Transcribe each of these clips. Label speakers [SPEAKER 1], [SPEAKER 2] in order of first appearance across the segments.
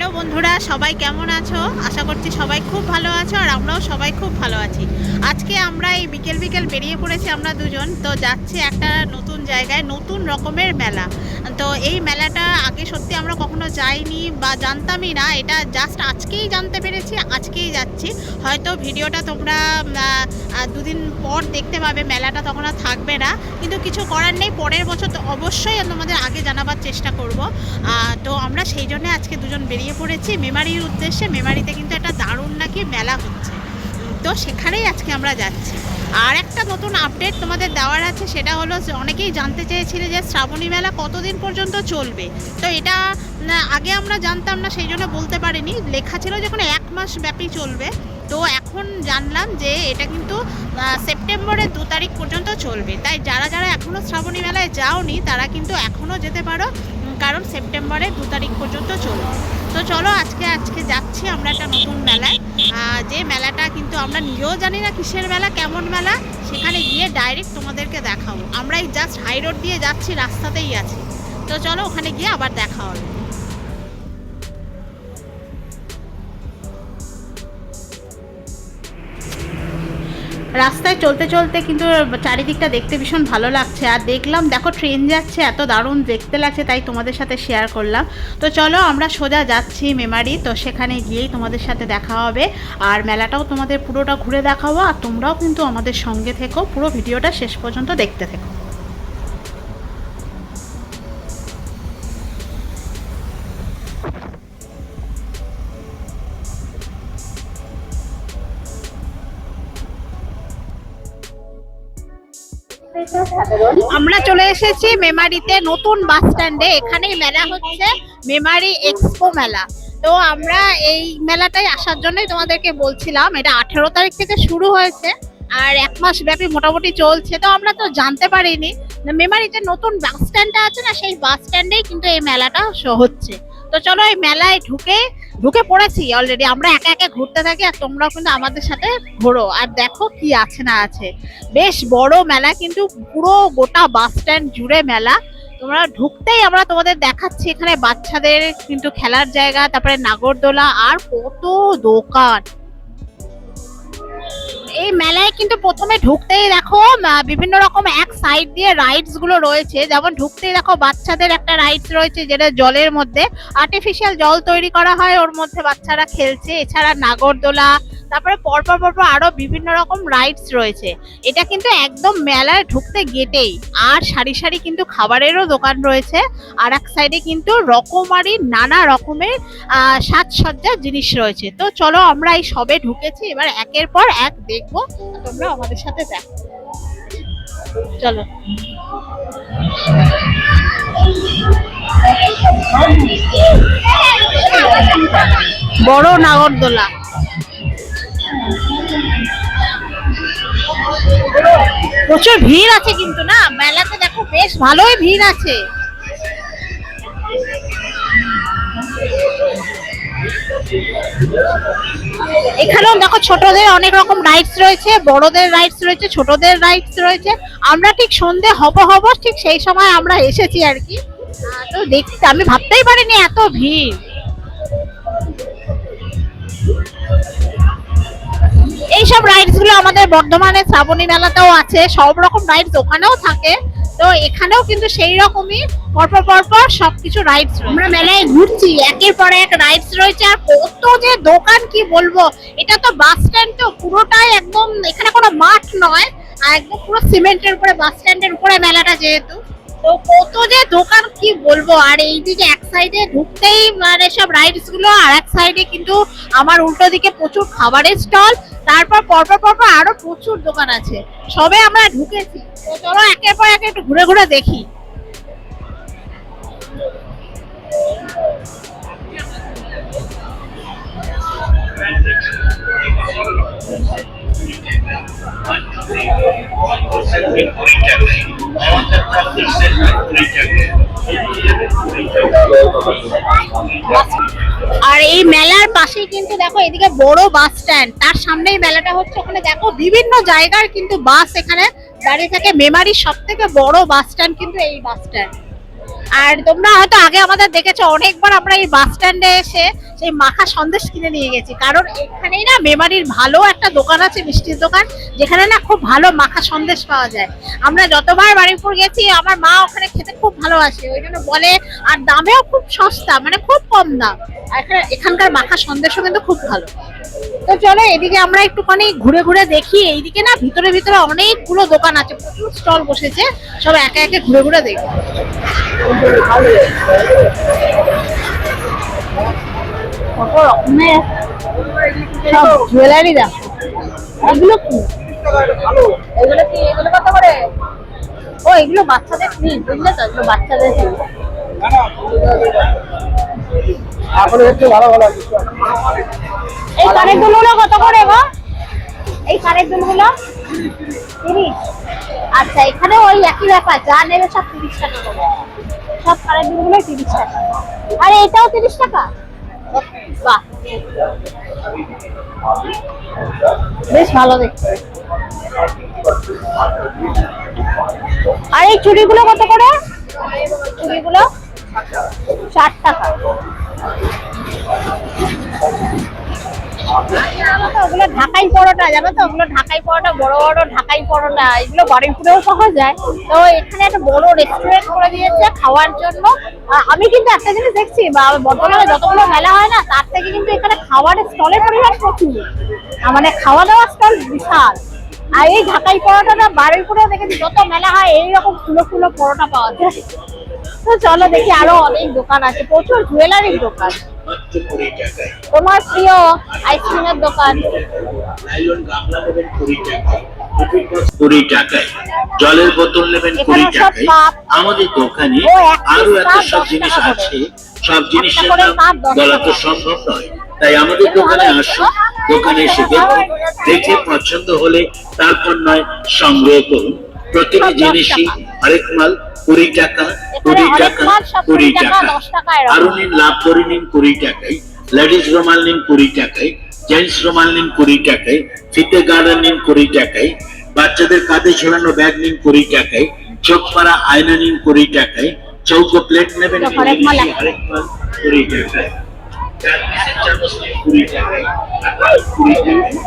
[SPEAKER 1] Hello বন্ধুরা, সবাই কেমন আছো? আশা করছি সবাই খুব ভালো আছো আর আমরাও সবাই খুব ভালো আছি। আজকে আমরা এই বিকেল বিকেল বেরিয়ে পড়েছি আমরা দুজন। তো যাচ্ছি একটা নতুন জায়গায়, নতুন রকমের মেলা। তো এই মেলাটা আগে সত্যি আমরা কখনো যাইনি বা জানতামই না, এটা জাস্ট আজকেই জানতে পেরেছি, আজকেই যাচ্ছি। হয়তো ভিডিওটা তোমরা দুদিন পর দেখতে পাবে, মেলাটা তখন আর থাকবে না। কিন্তু কিছু করার নেই, পরের বছর তো অবশ্যই তোমাদের আগে জানাবার চেষ্টা করব। তো আমরা সেই জন্য আজকে দুজন বেরিয়ে পড়েছি। মেমারির উদ্দেশ্যে, মেমারিতে কিন্তু একটা দারুণ নাকি মেলা হচ্ছে। তো সেখানেই আজকে আমরা যাচ্ছি। আর একটা নতুন আপডেট তোমাদের দেওয়ার আছে, সেটা হলো অনেকেই জানতে চেয়েছিলে যে শ্রাবণী মেলা কতদিন পর্যন্ত চলবে। তো এটা আগে আমরা জানতাম না, সেই জন্য বলতে পারিনি। লেখা ছিল যখন এক মাস ব্যাপী চলবে, তো এখন জানলাম যে এটা কিন্তু সেপ্টেম্বরের দু তারিখ পর্যন্ত চলবে। তাই যারা যারা এখনও শ্রাবণী মেলায় যাওনি, তারা কিন্তু এখনও যেতে পারো। কারণ সেপ্টেম্বরে দু তারিখ পর্যন্ত চলবে। তো চলো আজকে আজকে যাচ্ছি আমরা একটা নতুন মেলায়। যে মেলাটা কিন্তু আমরা নিজেও জানি না কিসের মেলা, কেমন মেলা, সেখানে গিয়ে ডাইরেক্ট তোমাদেরকে দেখাবো। আমরা এই জাস্ট হাই রোড দিয়ে যাচ্ছি, রাস্তাতেই আছি। তো চলো ওখানে গিয়ে আবার দেখা হবে। রাস্তায় চলতে চলতে কিন্তু চারিদিকটা দেখতে ভীষণ ভালো লাগছে। আর দেখলাম, দেখো ট্রেন যাচ্ছে, এত দারুণ দেখতে লাগছে, তাই তোমাদের সাথে শেয়ার করলাম। তো চলো আমরা সোজা যাচ্ছি মেমারি, তো সেখানে গিয়েই তোমাদের সাথে দেখা হবে। আর মেলাটাও তোমাদের পুরোটা ঘুরে দেখাবো, আর তোমরাও কিন্তু আমাদের সঙ্গে থেকো, পুরো ভিডিওটা শেষ পর্যন্ত দেখতে থেকো। এসেছি মেমারিতে নতুন বাস স্ট্যান্ডে। এখানেই মেলা হচ্ছে, মেমারি এক্সপো মেলা। তো আমরা এই মেলাটাই আসার জন্যই তোমাদেরকে বলছিলাম, এটা আঠেরো তারিখ থেকে শুরু হয়েছে আর এক মাস ব্যাপী মোটামুটি চলছে। তো আমরা তো জানতে পারিনি মেমারিতে নতুন বাস স্ট্যান্ডটা আছে না, সেই বাস স্ট্যান্ডেই কিন্তু এই মেলাটা হচ্ছে। তো চলো এই মেলায় ঢুকে ঢুকে পড়েছি অলরেডি আমরা একা একা ঘুরতে থাকি আর তোমরাও কিন্তু আমাদের সাথে ঘোরো। আর দেখো কি আছে না আছে। বেশ বড় মেলা কিন্তু পুরো গোটা বাস স্ট্যান্ড জুড়ে মেলা। তোমরা ঢুকতেই আমরা তোমাদের দেখাচ্ছি। এখানে বাচ্চাদের কিন্তু খেলার জায়গা, তারপরে নাগরদোলা, আর কত দোকান। এই মেলায় কিন্তু প্রথমে ঢুকতেই দেখো বিভিন্ন রকম এক সাইড দিয়ে রাইডসগুলো রয়েছে। যেমন ঢুকতেই দেখো বাচ্চাদের একটা রাইডস রয়েছে যেটা জলের মধ্যে। আর্টিফিশিয়াল জল তৈরি করা হয়, ওর মধ্যে বাচ্চারা খেলছে। এছাড়া নাগরদোলা তারপরে পরপর পরপর আরও বিভিন্ন রকম রাইডস রয়েছে। এটা কিন্তু একদম মেলায় ঢুকতে গেটেই। আর সারি সারি কিন্তু খাবারেরও দোকান রয়েছে। আর এক সাইডে কিন্তু রকমারি নানা রকমের সাজসজ্জার জিনিস রয়েছে। তো চলো আমরা এই সবে ঢুকেছি, এবার একের পর এক দেখব। তোমরা আমাদের সাথে দেখো। চলো। বড় নাগরদোলা। প্রচুর ভিড় আছে কিন্তু না? মেলাতে দেখো বেশ ভালোই ভিড় আছে। এখানেও দেখো ছোটদের অনেক রকম রাইডস রয়েছে, বড়দের রাইডস রয়েছে, ছোটদের রাইডস রয়েছে। আমরা ঠিক সন্ধে হব হব ঠিক সেই সময় আমরা এসেছি আর কি। তো দেখতে আমি ভাবতেই পারিনি এত ভিড়। এইসব রাইডসগুলো আমাদের বর্ধমানে শ্রাবণী মেলাতেও আছে, সব রকম রাইডস ওখানেও থাকে। তো এখানেও কিন্তু সেই রকমই পরপর পরপর সবকিছু রাইডস আমরা মেলায় ঘুরছি, একের পর এক রাইডস রয়েছে, আর কত যে দোকান কি বলব, এটা তো বাস স্ট্যান্ড তো পুরোটাই একদম, এখানে কোনো মাঠ নয়, আর একদম পুরো সিমেন্টের উপরে বাস স্ট্যান্ডের উপরে মেলাটা যেহেতু। তো কত যে দোকান, কি বলব? আর এইদিকে এক সাইডে ঢুকতেই মানে সব রাইডসগুলো আর এক সাইডে কিন্তু আমার উল্টো দিকে প্রচুর খাবারের স্টল তারপর পরপর পরপর আরও প্রচুর দোকান আছে। সবে আমরা ঢুকেছি। তো চলো একের পর এক একটু ঘুরে ঘুরে দেখি। আর এই মেলার পাশেই কিন্তু দেখো, এদিকে বড় বাস স্ট্যান্ড তার সামনেই মেলাটা হচ্ছে। ওখানে দেখো, বিভিন্ন জায়গার কিন্তু বাস এখানে দাঁড়িয়ে থাকে। মেমারির সব থেকে বড় বাস স্ট্যান্ড কিন্তু এই বাস স্ট্যান্ড আর তোমরা হয়তো আগে আমাদের দেখেছ, অনেকবার আমরা এই বাস স্ট্যান্ডে এসে সেই মাখা সন্দেশ কিনে নিয়ে গেছি। কারণ এখানেই না মেমারির ভালো একটা দোকান আছে, মিষ্টির দোকান, যেখানে না খুব ভালো মাখা সন্দেশ পাওয়া যায়। আমরা যতবার বাড়িপুর গেছি, আমার মা ওখানে খেতে খুব ভালোবাসে। ওই জন্য বলে, আর দামেও খুব সস্তা মানে খুব কম দাম। এখানকার মাখা সন্দেশও কিন্তু খুব ভালো। তো চলো, এদিকে আমরা একটুখানি ঘুরে ঘুরে দেখি। এইদিকে না ভিতরে ভিতরে অনেকগুলো দোকান আছে, প্রচুর স্টল বসেছে। সব একে একে ঘুরে ঘুরে দেখি কত রকমের সব জুয়েলারি দেখো এগুলো কি? এগুলো কি এগুলো কত করে? ও এগুলো বাচ্চাদের ফ্রি বুঝলে তো? এগুলো বাচ্চাদের free।
[SPEAKER 2] এখন একটু ভালো ভালো
[SPEAKER 1] এই কানের দুলগুলো কত করে গো? এই কানের দুলগুলো? তিরিশ। আচ্ছা এখানে ওই একই ব্যাপার যা নেবে সব তিরিশ টাকা করে। সব কানের দুলগুলো তিরিশ টাকা। আর এটাও তিরিশ টাকা? বাহ। বেশ ভালো দেখতে আর এই চুড়িগুলো কত করে? চুড়িগুলো ষাট টাকা। ওগুলো ঢাকাই পরোটা, জানো তো? ওগুলো ঢাকাই পরোটা, বড় বড় ঢাকাই পরোটা, এগুলো বারুইপুরেও তো এখানে একটা বড় রেস্টুরেন্ট দিয়েছে খাওয়ার জন্য। আমি কিন্তু একটা জিনিস দেখছি বর্তমানে যতগুলো মেলা হয় না, তার থেকে কিন্তু এখানে খাওয়ারের স্টলের পরিমাণ প্রচুর। মানে খাওয়া দাওয়ার স্টল বিশাল। আর এই ঢাকাই পরোটাটা বারুইপুরেও দেখেছি, যত মেলা হয়, এইরকম ফুলো ফুলো পরোটা পাওয়া যায়। তো চলো দেখি আরও অনেক দোকান আছে, প্রচুর জুয়েলারির দোকান।
[SPEAKER 3] মাত্র কুড়ি টাকায়।
[SPEAKER 1] তোমার প্রিয় আইসক্রিমের দোকান।
[SPEAKER 3] নাইলন গামলা নেবেন কুড়ি টাকায় কুড়ি টাকায় জলের বোতল নেবেন কুড়ি টাকায়। আমাদের দোকানে আরও এত সব জিনিস আছে। সব জিনিসের দাম বলা তো সম্ভব নয়। তাই আমাদের দোকানে আসুন দোকানে এসে দেখুন দেখে পছন্দ হলে তারপর নয় সংগ্রহ করুন। প্রতিটি জিনিসই আরেক মাল কুড়ি টাকা কুড়ি টাকা কুড়ি
[SPEAKER 1] টাকা,
[SPEAKER 3] আরও নিন লাভ করে নিন কুড়ি টাকায় লেডিস রুমাল নিন কুড়ি টাকায় জেন্টস রুমাল নিন কুড়ি টাকায় ফিতে গার্ডেন নিন কুড়ি টাকায় বাচ্চাদের কাঁধে ঝোলানো ব্যাগ নিন কুড়ি টাকায় চোখ পাড়া আয়না নিন কুড়ি টাকায়। চৌকো প্লেট নেবেন কুড়ি টাকায় কুড়ি টাকায় কুড়ি টাকায় কুড়ি টাকায়।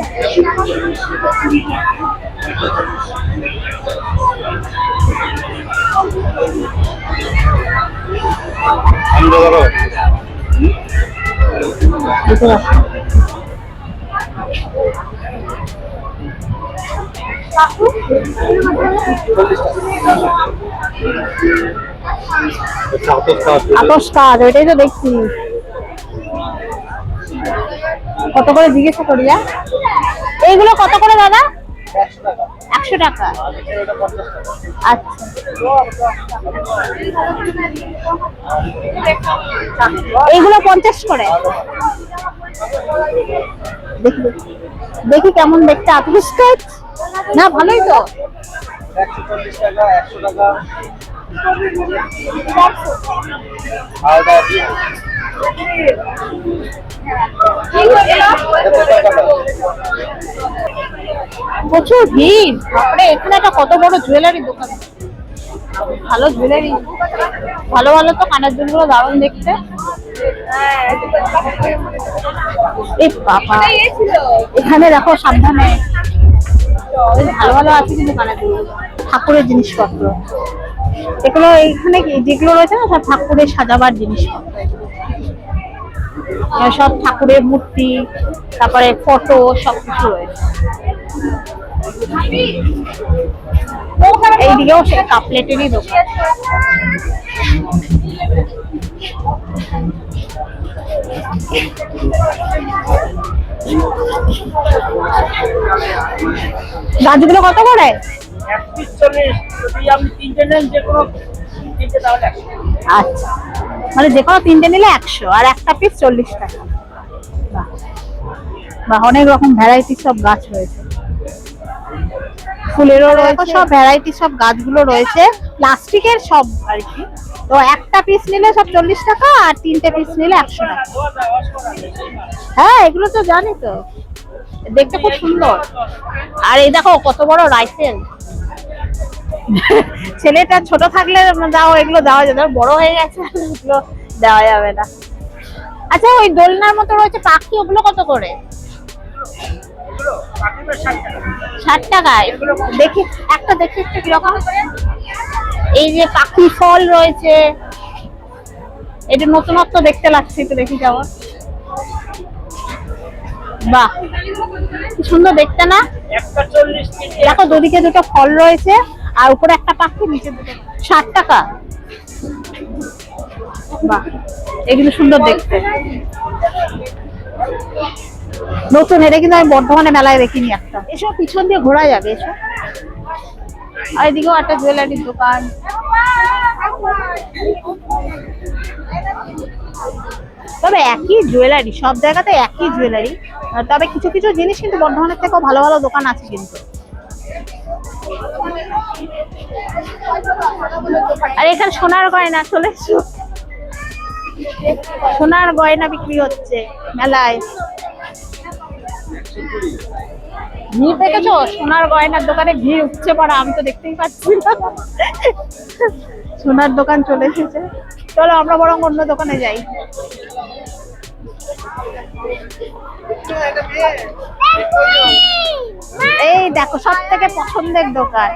[SPEAKER 1] কাজ ওইটাই তো দেখছি। কত করে জিজ্ঞাসা করিয়া এইগুলো কত করে দাদা? একশো টাকা আচ্ছা। এইগুলো পঞ্চাশ করে। দেখি দেখি কেমন দেখতে। কাজ না ভালোই তো
[SPEAKER 2] একশো টাকা আর এটা কি? এত টাকা দাও।
[SPEAKER 1] প্রচুর ভিড়। তারপরে এখানে একটা কত বড় জুয়েলারি দোকান। ভালো জুয়েলারি ভালো ভালো তো কানের দুলগুলো দারুণ দেখতে। এই বাবা, এখানে দেখো সাবধানে। ভালো ভালো আছে কিন্তু কানের দুলগুলো ঠাকুরের জিনিসপত্র। এগুলো এখানে যেগুলো রয়েছে না, সব ঠাকুরের সাজাবার জিনিসপত্র। সব ঠাকুরের মূর্তি, তারপরে ফটো সব কিছু রয়েছে। এইদিকেও সে কাপলেটেরই দোকান। কত করে?
[SPEAKER 2] এক পিস চল্লিশ যে কোনো
[SPEAKER 1] আচ্ছা। মানে যে কোনো তিনটে নিলে একশো আর একটা পিস চল্লিশ টাকা। বাহ। বাহ অনেক রকম ভ্যারাইটি সব গাছ রয়েছে। ফুলেরও রয়েছে। সব ভ্যারাইটি সব গাছগুলো রয়েছে। প্লাস্টিকের সব আর কি। তো একটা পিস নিলে সব চল্লিশ টাকা আর তিনটে পিস নিলে একশো টাকা। হ্যাঁ এগুলো তো জানি তো। দেখতে খুব সুন্দর। আর এই দেখো কত বড় রাইফেল ছেলেটা ছোট থাকলে দাও এগুলো দেওয়া যেত বড় হয়ে গেছে এগুলো দেওয়া যাবে না। আচ্ছা ওই দোলনার মতো রয়েছে পাখি ওগুলো কত করে?
[SPEAKER 2] ষাট
[SPEAKER 1] টাকায় দেখি একটা দেখি একটু কীরকম। এই যে পাখি ফল রয়েছে। এটা নতুনত্ব দেখতে লাগছে একটু দেখি কেমন। বাহ সুন্দর দেখতে না? দেখো দুদিকে দুটো ফল রয়েছে। আর উপরে একটা পাখি, নিচে ষাট টাকা। বাহ, এগুলো সুন্দর দেখতে। নতুন, এটা কিন্তু আমি বর্ধমানে মেলায় দেখিনি একটা। এসব পিছন দিয়ে ঘোরা যাবে এসব আর এদিকেও একটা জুয়েলারির দোকান। তবে একই জুয়েলারি সব জায়গাতে একই জুয়েলারি তবে কিছু কিছু জিনিস কিন্তু বর্ধমানের থেকেও ভালো ভালো দোকান আছে কিন্তু। আর এখানে সোনার গয়না চলে। সোনার গয়না বিক্রি হচ্ছে মেলায়। ভিড় দেখেছ? সোনার গয়নার দোকানে ভিড় উঠছে পড়া, আমি তো দেখতেই পাচ্ছি সোনার দোকান চলে এসেছে। চলো আমরা বরং অন্য দোকানে যাই। এই দেখো সব থেকে পছন্দের দোকান।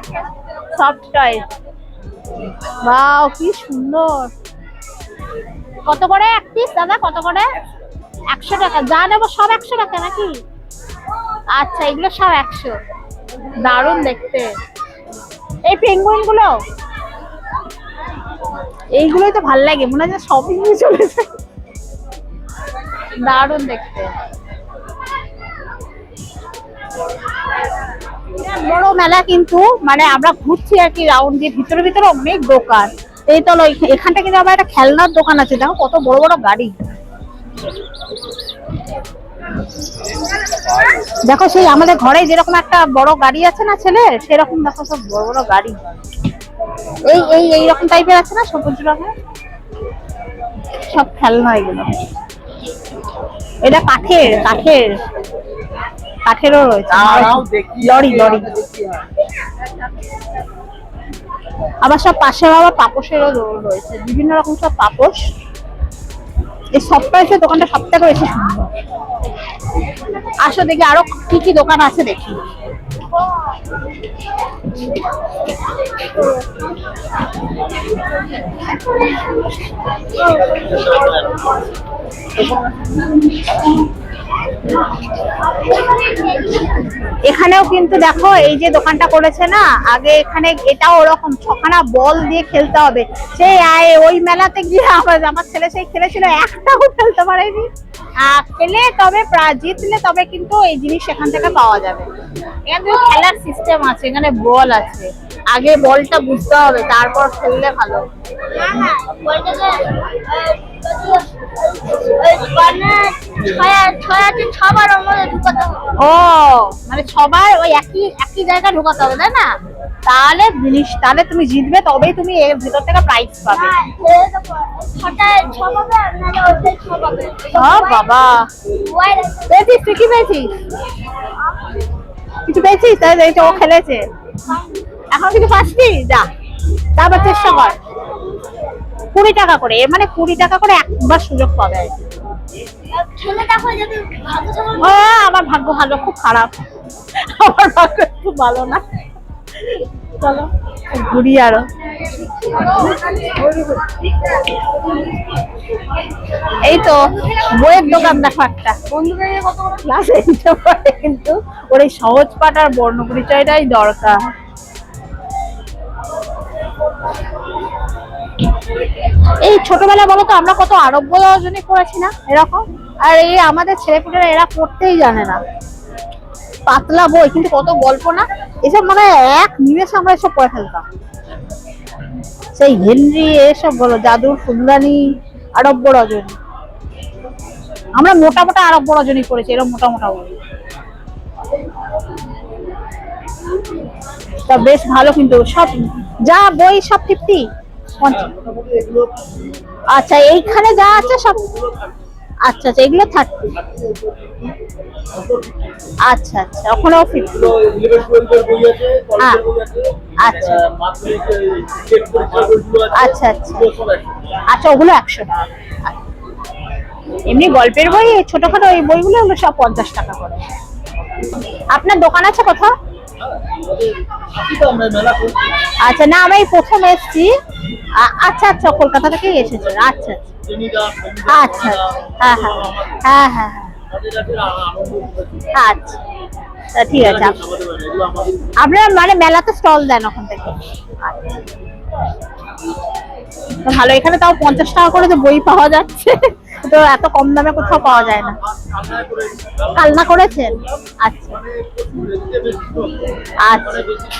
[SPEAKER 1] সফট টয় বাও কি সুন্দর। কত করে এক পিস দাদা? কত করে? একশো টাকা। যা নেব সব একশো টাকা নাকি? আচ্ছা এগুলো সব একশো। দারুণ দেখতে। এই পেঙ্গুইনগুলো? এইগুলোই তো ভালো লাগে। মনে হয় শপিং এ চলেছে দারুণ দেখতে। বড় মেলা কিন্তু মানে আমরা ঘুরছি আর কি রাউন্ড দিয়ে, ভিতরে ভিতরে অনেক দোকান। এই তো এখানটা কিন্তু আবার একটা খেলনার দোকান আছে, দেখো কত বড় বড় গাড়ি। দেখো সেই আমাদের ঘরে যেরকম একটা বড় গাড়ি আছে না ছেলে, সেরকম দেখো সব বড় বড় গাড়ি। এই এই এইরকম টাইপের আছে না সবুজ রঙের? সব খেলনা এগুলো। এটা কাঠের কাঠের। কাঠেরও রয়েছে। Lorry lorry. আবার সব পাশে আবার পাপোশেরও রয়েছে। বিভিন্ন রকম সব পাপোশ। এই সপ্তাহে দোকানটা সপ্তাহে রয়েছে আসো দেখি আরও কি কি দোকান আছে দেখি। এখানেও কিন্তু দেখো, এই যে দোকানটা করেছে না, আগে এখানে এটাও ওরকম ছখানা বল দিয়ে খেলতে হবে। সেই ওই মেলাতে গিয়ে আমার আমার ছেলে সেই খেলেছিল, একটাও খেলতে পারেনি। খেলে তবে জিতলে তবে কিন্তু এই জিনিস সেখান থেকে পাওয়া যাবে। এখানে খেলার সিস্টেম আছে, এখানে বল আছে। আগে বলটা বুঝতে হবে, তারপর খেললে ভালো। ও মানে সবার ওই একই একই জায়গায় ঢোকাতে হবে তাই না? তাহলে জিনিস তাহলে তুমি জিতবে তবেই তুমি এর ভিতর থেকে প্রাইজ পাবে। ও বাবা। পেয়েছিস তুই কি পেয়েছিস? কিছু পেয়েছিস? তাই এই ও খেলেছে। এখন কিছু পাসনি যা তারপর চেষ্টা কর। কুড়ি টাকা করে এর মানে কুড়ি টাকা করে একবার সুযোগ পাবে। আমার ভাগ্য ভালো খুব খারাপ। আমার ভাগ্য একটু ভালো না। চলো ঘুরি আরও। এই তো বইয়ের দোকান দেখো একটা। ক্লাস এইটে পড়ে কিন্তু ওর এই সহজ পাঠ আর বর্ণ পরিচয়টাই দরকার। এই ছোটবেলায় বলো তো, আমরা কত আরব্য অর্জনই করেছি না? এরকম? আর এই আমাদের ছেলেপুলেরা এরা পড়তেই জানে না। পাতলা বই, কিন্তু কত গল্প না? এসব মানে এক নিমেষে আমরা এসব পড়ে ফেলতাম। সেই হেনরি, এসব বলো, জাদুর ফুলদানি আরব্য রজনী আমরা মোটা মোটা আরব্য রজনী করেছি এরকম মোটা মোটা বই। তা বেশ ভালো কিন্তু, সব, যা বই সব ফিফটি। আচ্ছা এইখানে যা আছে সব আচ্ছা আচ্ছা এগুলো থার্টি আচ্ছা আচ্ছা ওখানেও ফিফটি হ্যাঁ। আচ্ছা। আচ্ছা, আচ্ছা।
[SPEAKER 2] একশো।
[SPEAKER 1] আচ্ছা ওগুলো একশো টাকা এমনি গল্পের বই ছোটখাটো এই বইগুলো ওগুলো সব পঞ্চাশ টাকা করে আপনার দোকান আছে কোথাও আচ্ছা না আমি প্রথম এসেছি। আচ্ছা আচ্ছা কলকাতা থেকে এসেছে। আচ্ছা আচ্ছা। হ্যাঁ হ্যাঁ হ্যাঁ হ্যাঁ হ্যাঁ। আচ্ছা ঠিক আছে। আপ- আপনারা মানে মেলাতে স্টল দেন ওখান থেকে। আচ্ছা। ভালো, এখানে তাও পঞ্চাশ টাকা করে তো বই পাওয়া যাচ্ছে, তো এত কম দামে কোথাও পাওয়া যায় না। কালনা করেছেন? আচ্ছা। আচ্ছা।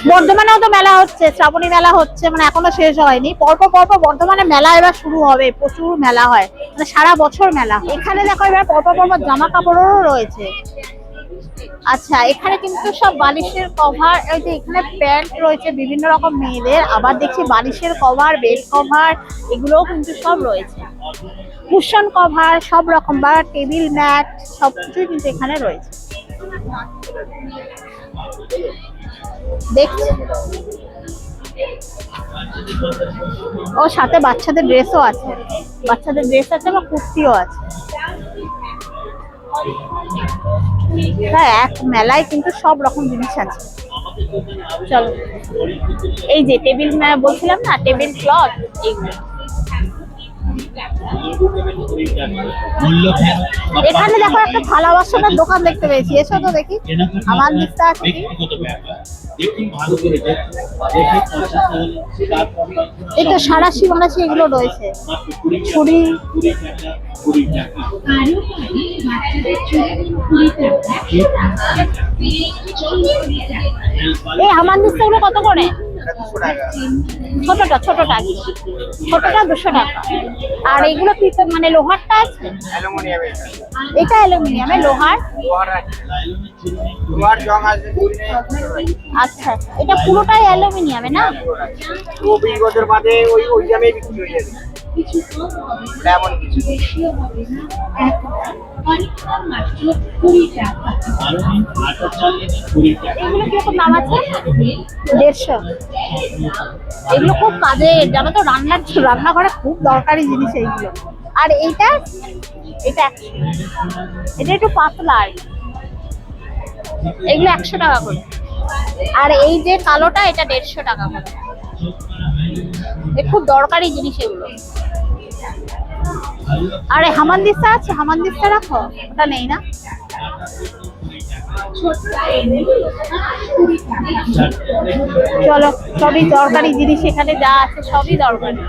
[SPEAKER 1] বর্ধমানেও তো মেলা হচ্ছে, শ্রাবণী মেলা হচ্ছে মানে এখনও শেষ হয়নি। পরপর পরপর বর্ধমানে মেলা এবার শুরু হবে, প্রচুর মেলা হয় মানে সারা বছর মেলা এখানে দেখো এবার পরপর পরপর জামা কাপড়েরও রয়েছে। আচ্ছা এখানে কিন্তু সব বালিশের কভার ওই যে এখানে প্যান্ট রয়েছে বিভিন্ন রকম মেয়েদের, আবার দেখছি বালিশের কভার বেড কভার, এগুলোও কিন্তু সব রয়েছে। কুশন কভার, সব রকম বা টেবিল ম্যাট, সব কিছুই কিন্তু এখানে রয়েছে। দেখছি। ও, সাথে বাচ্চাদের ড্রেসও আছে। বাচ্চাদের ড্রেস আছে বা কুর্তিও আছে। হ্যাঁ এক মেলায় কিন্তু সব রকম জিনিস আছে। চলো। এই যে টেবিল বলছিলাম না টেবিল ক্লথ এইগুলো। এখানে দেখো একটা থালা বাসনের দোকান দেখতে পেয়েছি। এসো তো দেখি। আমার দিকটা আছে তো সারাশি মারাশি এগুলো রয়েছে। ছুরি। এই আমার দিকটা কত করে? ছোটটা ছোটটা ছোটটা দুশো টাকা। আর এগুলো কি মানে লোহারটা আছে? এটা অ্যালুমিনিয়ামের লোহার? আচ্ছা এটা পুরোটাই অ্যালুমিনিয়ামে না?
[SPEAKER 2] দু বছর বাদে ওই ওই দামে বিক্রি হয়ে যাবে। এমন কিছু
[SPEAKER 3] আরও নিন, আটা চাল নিন, কুড়ি টাকা।
[SPEAKER 1] এগুলো কীরকম দাম আছে? দেড়শো। এগুলো খুব কাজে জানো তো রান্নার রান্নাঘরে খুব দরকারি জিনিস এইগুলো। আর এইটা? এটা একশো। এটা একটু পাতলা আর এগুলো একশো টাকা করে। আর এই যে কালোটা এটা দেড়শো টাকা করে। খুব দরকারি জিনিস এগুলো। আরে হামানদিস্তা আছে হামানদিস্তা রাখো, ওটা নেই না? চলো, সবই দরকারি জিনিস এখানে যা আছে সবই দরকারি।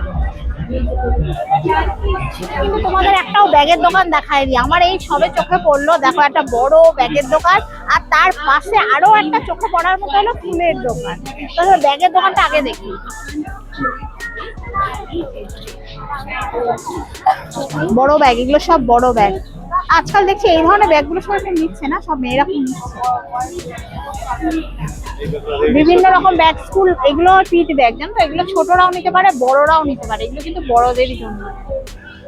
[SPEAKER 1] কিন্তু তোমাদের একটাও ব্যাগের দোকান দেখায়নি। আমার এই সবে চোখে পড়ল, দেখো একটা বড় ব্যাগের দোকান, আর তার পাশে আরও একটা চোখে পড়ার মতো হলো ফুলের দোকান। তাহলে ব্যাগের দোকানটা আগে দেখি। বড় ব্যাগ এগুলো সব বড় ব্যাগ আজকাল দেখছি এই ধরনের ব্যাগগুলো সবাই সব নিচ্ছে না, সব মেয়েরা বিভিন্ন রকম ব্যাগ স্কুল এগুলো পিট ব্যাগ জানো এগুলো ছোটরাও নিতে পারে, বড়রাও নিতে পারে। এগুলো কিন্তু বড়দেরই জন্য।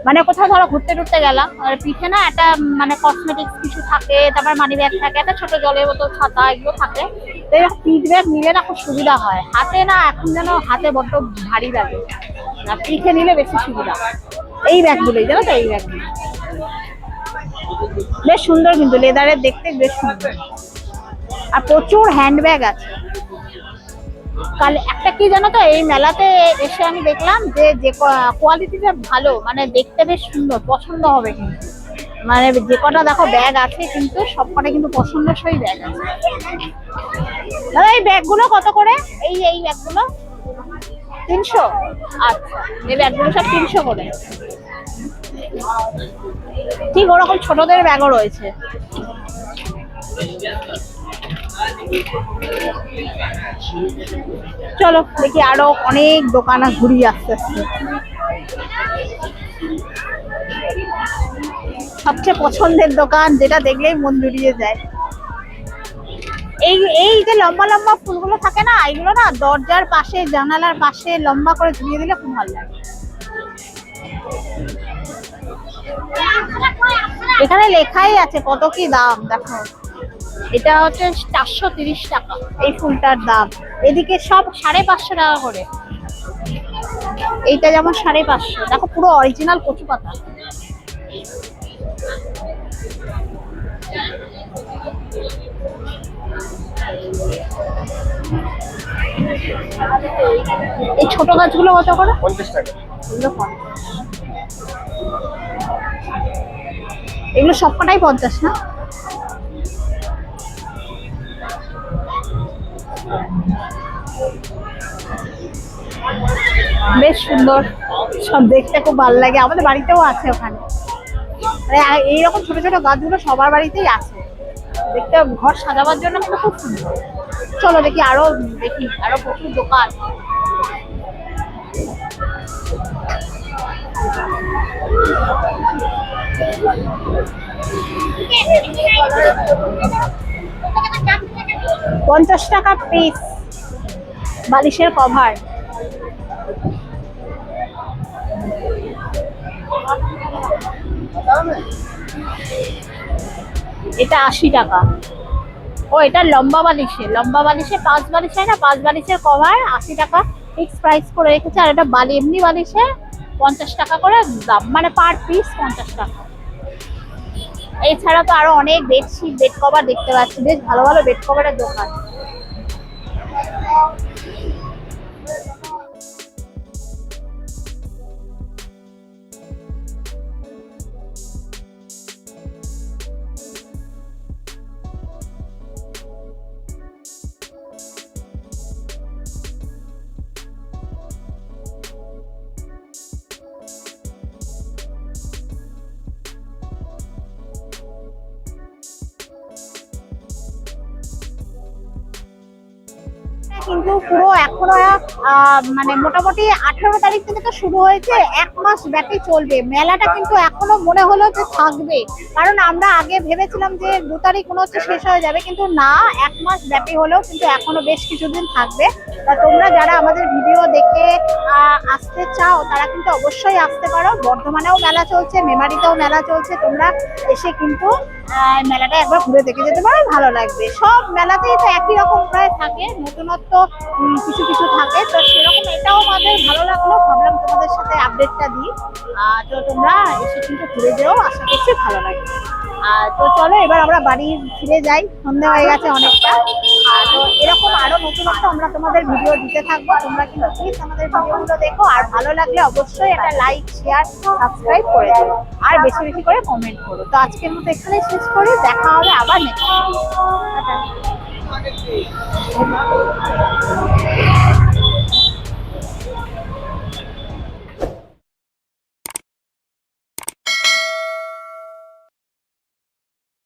[SPEAKER 1] মানে কোথাও ধরো ঘুরতে টুরতে গেলাম, আর পিঠে না একটা মানে কসমেটিক্স কিছু থাকে, তারপর মানি ব্যাগ থাকে, একটা ছোট জলের বোতল, ছাতা, এগুলো থাকে। তো এরকম পিঠ ব্যাগ নিলে না খুব সুবিধা হয়। হাতে না এখন যেন হাতে বড্ড ভারী লাগে না পিঠে নিলে বেশি সুবিধা। এই ব্যাগগুলোই জানো তো এই ব্যাগগুলো বেশ সুন্দর কিন্তু লেদারের দেখতে বেশ সুন্দর। আর প্রচুর হ্যান্ড ব্যাগ আছে। কাল একটা কি জানো তো, এই মেলাতে এসে আমি দেখলাম যে যে কোয়ালিটিটা ভালো মানে দেখতে বেশ সুন্দর, পছন্দ হবে কিন্তু। মানে যে কটা দেখো ব্যাগ আছে কিন্তু, সব কটা কিন্তু পছন্দসই ব্যাগ আছে। দাদা, এই ব্যাগগুলো কত করে? এই এই ব্যাগগুলো তিনশো? আচ্ছা এই ব্যাগগুলো সব তিনশো করে। ঠিক ওরকম ছোটদের ব্যাগও রয়েছে। চলো, দেখি আরও অনেক দোকান ঘুরি আস্তে আস্তে সবচেয়ে পছন্দের দোকান যেটা দেখলেই মন জুড়িয়ে যায়। এই এই যে লম্বা লম্বা ফুলগুলো থাকে না এগুলো না দরজার পাশে, জানালার পাশে লম্বা করে ঝুলিয়ে দিলে খুব ভালো লাগে। এখানে লেখাই আছে কত কি দাম, দেখো। এটা হচ্ছে চারশো তিরিশ টাকা। এই ফুলটার দাম। এদিকে সব সাড়ে পাঁচশো টাকা করে। এইটা যেমন সাড়ে পাঁচশো। দেখো পুরো অরিজিনাল কচু পাতা। এই ছোট গাছগুলো কত করে?
[SPEAKER 2] পঞ্চাশ টাকা।
[SPEAKER 1] এগুলো পঞ্চাশ। এগুলো সবকটাই পঞ্চাশ না? বেশ সুন্দর। সব দেখতে খুব ভালো লাগে। আমাদের বাড়িতেও আছে ওখানে। মানে এইরকম ছোট ছোট গাছগুলো সবার বাড়িতেই আছে। দেখতে ঘর সাজাবার জন্য খুব সুন্দর। চলো দেখি আরও দেখি, আরও প্রচুর দোকান। পঞ্চাশ টাকা পিস বালিশের কভার এটা আশি টাকা। ও, এটা লম্বা বালিশে। লম্বা বালিশে পাঁচ বালিশ হয় না? পাঁচ বালিশের কভার আশি টাকা ফিক্স প্রাইস করে রেখেছে। আর এটা বালি এমনি বালিশে পঞ্চাশ টাকা করে দাম। মানে পার পিস পঞ্চাশ টাকা। এছাড়া তো আরও অনেক বেডশিট বেড কভার দেখতে পাচ্ছি। বেশ ভালো ভালো বেড কভারের দোকান। কিন্তু পুরো এখনও মানে মোটামুটি আঠেরো তারিখ থেকে তো শুরু হয়েছে, এক মাস ব্যাপী চলবে। মেলাটা কিন্তু এখনও মনে হলো যে থাকবে। কারণ আমরা আগে ভেবেছিলাম যে দু তারিখ মনে হচ্ছে শেষ হয়ে যাবে, কিন্তু না, এক মাস ব্যাপী হলেও কিন্তু এখনও বেশ কিছুদিন থাকবে। তা তোমরা যারা আমাদের ভিডিও দেখে আসতে চাও, তারা কিন্তু অবশ্যই আসতে পারো। বর্ধমানেও মেলা চলছে, মেমারিতেও মেলা চলছে, তোমরা এসে কিন্তু মেলাটা একবার ঘুরে দেখে যেতে পারো ভালো লাগবে। সব মেলাতেই তো একই রকম প্রায় থাকে, নতুনত্ব কিছু কিছু থাকে। তো সেরকম এটাও আমাদের ভালো লাগল। ভাবলাম তোমাদের সাথে আপডেটটা দিই। আর তো তোমরা এসে কিন্তু ঘুরে যেও, আশা করছি ভালো লাগবে। আর তো চলো, এবার আমরা বাড়ি ফিরে যাই। সন্ধে হয়ে গেছে অনেকটা। এরকম আরও নতুনত্ব আমরা তোমাদের ভিডিও দিতে থাকব। তোমরা কিন্তু প্লিজ আমাদের ভিডিওগুলো দেখো। আর ভালো লাগলে অবশ্যই একটা লাইক শেয়ার সাবস্ক্রাইব করে দিও। আর বেশি বেশি করে কমেন্ট করো। তো আজকের মতো এখানে শেষ করি। দেখা হবে আবার নেক্সট